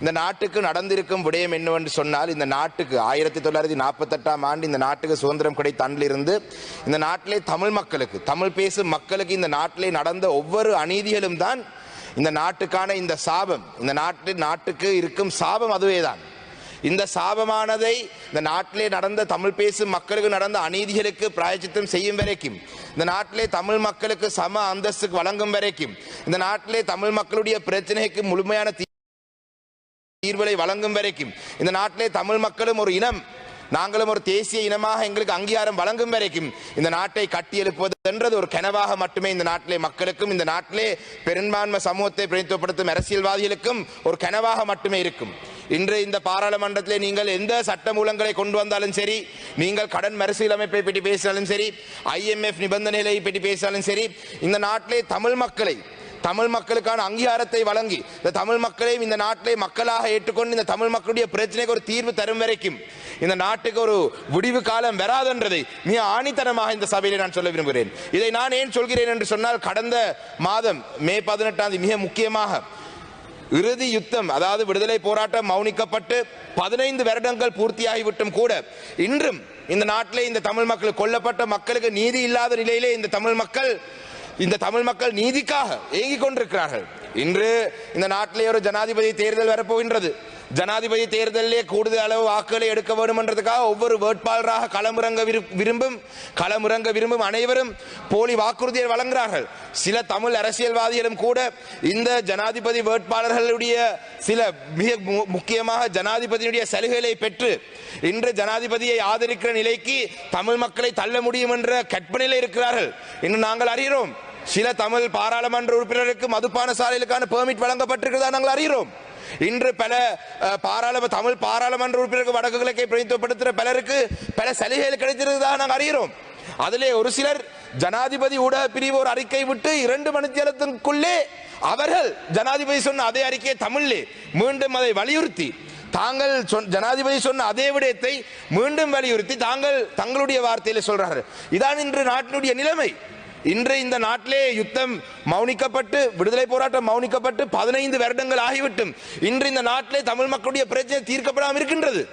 இந்த நாட்டுக்கு நடந்திருக்கும் விடயம் என்னவென்று சொன்னால் இந்த நாட்டுக்கு ஆயிரத்தி தொள்ளாயிரத்தி நாற்பத்தெட்டாம் ஆண்டு இந்த நாட்டுக்கு சுதந்திரம் கிடைத்த அன்றிலிருந்து இந்த நாட்டிலே தமிழ் மக்களுக்கு தமிழ் பேசும் மக்களுக்கு இந்த நாட்டிலே நடந்த ஒவ்வொரு அநீதிகளும் தான் இந்த நாட்டுக்கான இந்த சாபம். இந்த நாட்டு நாட்டுக்கு இருக்கும் சாபம் அதுவேதான். இந்த சாபமானதை இந்த நாட்டிலே நடந்த தமிழ் பேசும் மக்களுக்கு நடந்த அநீதிகளுக்கு பிராயச்சித்தம் செய்யும் வரைக்கும் இந்த நாட்டிலே தமிழ் மக்களுக்கு சம அந்தஸ்துக்கு வழங்கும் வரைக்கும் இந்த நாட்டிலே தமிழ் மக்களுடைய பிரச்சனைக்கு முழுமையான தீர்வுகளை வழங்கும் வரைக்கும். இந்த நாட்டிலே தமிழ் மக்களும் ஒரு இனம். நாங்களும் ஒரு தேசிய இனமாக எங்களுக்கு அங்கீகாரம் வழங்கும் வரைக்கும் இந்த நாட்டை கட்டியெழுப்புவது என்றது ஒரு கனவாக மட்டுமே இந்த நாட்டிலே மக்களுக்கும் இந்த நாட்டிலே பெரும்பான்மை சமூகத்தை பிரதித்துவப்படுத்தும் அரசியல்வாதிகளுக்கும் ஒரு கனவாக மட்டுமே இருக்கும். இன்று இந்த பாராளுமன்றத்திலே நீங்கள் எந்த சட்ட மூலங்களை கொண்டு வந்தாலும் சரி நீங்கள் கடன் மறுசீலமைப்பை பற்றி பேசினாலும் சரி ஐஎம்எஃப் நிபந்தனைகளை பற்றி பேசினாலும் சரி இந்த நாட்டிலே தமிழ் மக்களை தமிழ் மக்களுக்கான அங்கீகாரத்தை வழங்கி இந்த தமிழ் மக்களையும் இந்த நாட்டிலே மக்களாக ஏற்றுக்கொண்டு இந்த தமிழ் மக்களுடைய பிரச்சனைக்கு ஒரு தீர்வு தரும் வரைக்கும் இந்த நாட்டுக்கு ஒரு விடிவு காலம் வராதென்றதை மிக ஆணித்தனமாக இந்த சபையிலே நான் சொல்ல விரும்புகிறேன். இதை நான் ஏன் சொல்கிறேன் என்று சொன்னால் கடந்த மாதம் மே பதினெட்டாம் தேதி மிக முக்கியமாக இறுதி யுத்தம் அதாவது விடுதலை போராட்டம் மௌனிக்கப்பட்டு பதினைந்து வருடங்கள் பூர்த்தியாகிவிட்டும் கூட இன்றும் இந்த நாட்டிலே இந்த தமிழ் மக்கள் கொல்லப்பட்ட மக்களுக்கு நீதி இல்லாத நிலையிலே இந்த தமிழ் மக்கள் இந்த தமிழ் மக்கள் நீதிக்காக ஏங்கிக் கொண்டிருக்கிறார்கள். இன்று இந்த நாட்டிலே ஒரு ஜனாதிபதி தேர்தல் வரப்போகின்றது. ஜனாதிபதி தேர்தலிலே கூடுதல் அளவு வாக்குகளை எடுக்க வேண்டும் என்றதுக்காக ஒவ்வொரு வேட்பாளராக களமிறங்க விரும்பும் களமிறங்க விரும்பும் அனைவரும் போலி வாக்குறுதியை வழங்குகிறார்கள். சில தமிழ் அரசியல்வாதிகளும் கூட இந்த ஜனாதிபதி வேட்பாளர்களுடைய சில மிக மு- முக்கியமாக ஜனாதிபதியுடைய சலுகைகளை பெற்று இன்று ஜனாதிபதியை ஆதரிக்கிற நிலைக்கு தமிழ் மக்களை தள்ள முடியும் என்ற கற்பனையில் இருக்கிறார்கள். இன்று நாங்கள் அறிகிறோம் சில தமிழ் பாராளுமன்ற உறுப்பினருக்கு மதுபான சாலைகளுக்கான பெர்மிட் வழங்கப்பட்டிருக்கிறதா நாங்கள் அறிகிறோம். இன்று பல பாராளும தமிழ் பாராளுமன்ற உறுப்பினருக்கு வடக்கு கிழக்கை பிரதித்துவப்படுத்துகிற பலருக்கு பல சலுகைகள் கிடைத்திருக்கிறதாக நாங்கள் அறிகிறோம். அதிலே ஒரு சிலர் ஜனாதிபதி ஊடக பிரிவு ஒரு அறிக்கை விட்டு இரண்டு மணித்தியாலத்திற்குள்ளே அவர்கள் ஜனாதிபதி சொன்ன அதே அறிக்கையை தமிழிலே மீண்டும் அதை வலியுறுத்தி தாங்கள் ஜனாதிபதி சொன்ன அதே விடயத்தை மீண்டும் வலியுறுத்தி தாங்கள் தங்களுடைய வார்த்தையில சொல்றார்கள். இதான் இன்று நாட்டினுடைய நிலைமை. இன்று இந்த நாட்டிலே யுத்தம் மௌனிக்கப்பட்டு விடுதலை போராட்டம் மௌனிக்கப்பட்டு பதினைந்து வருடங்கள் ஆகிவிட்டும். இன்று இந்த நாட்டிலே தமிழ் மக்களுடைய பிரச்சனை தீர்க்கப்படாமல் இருக்கின்றது.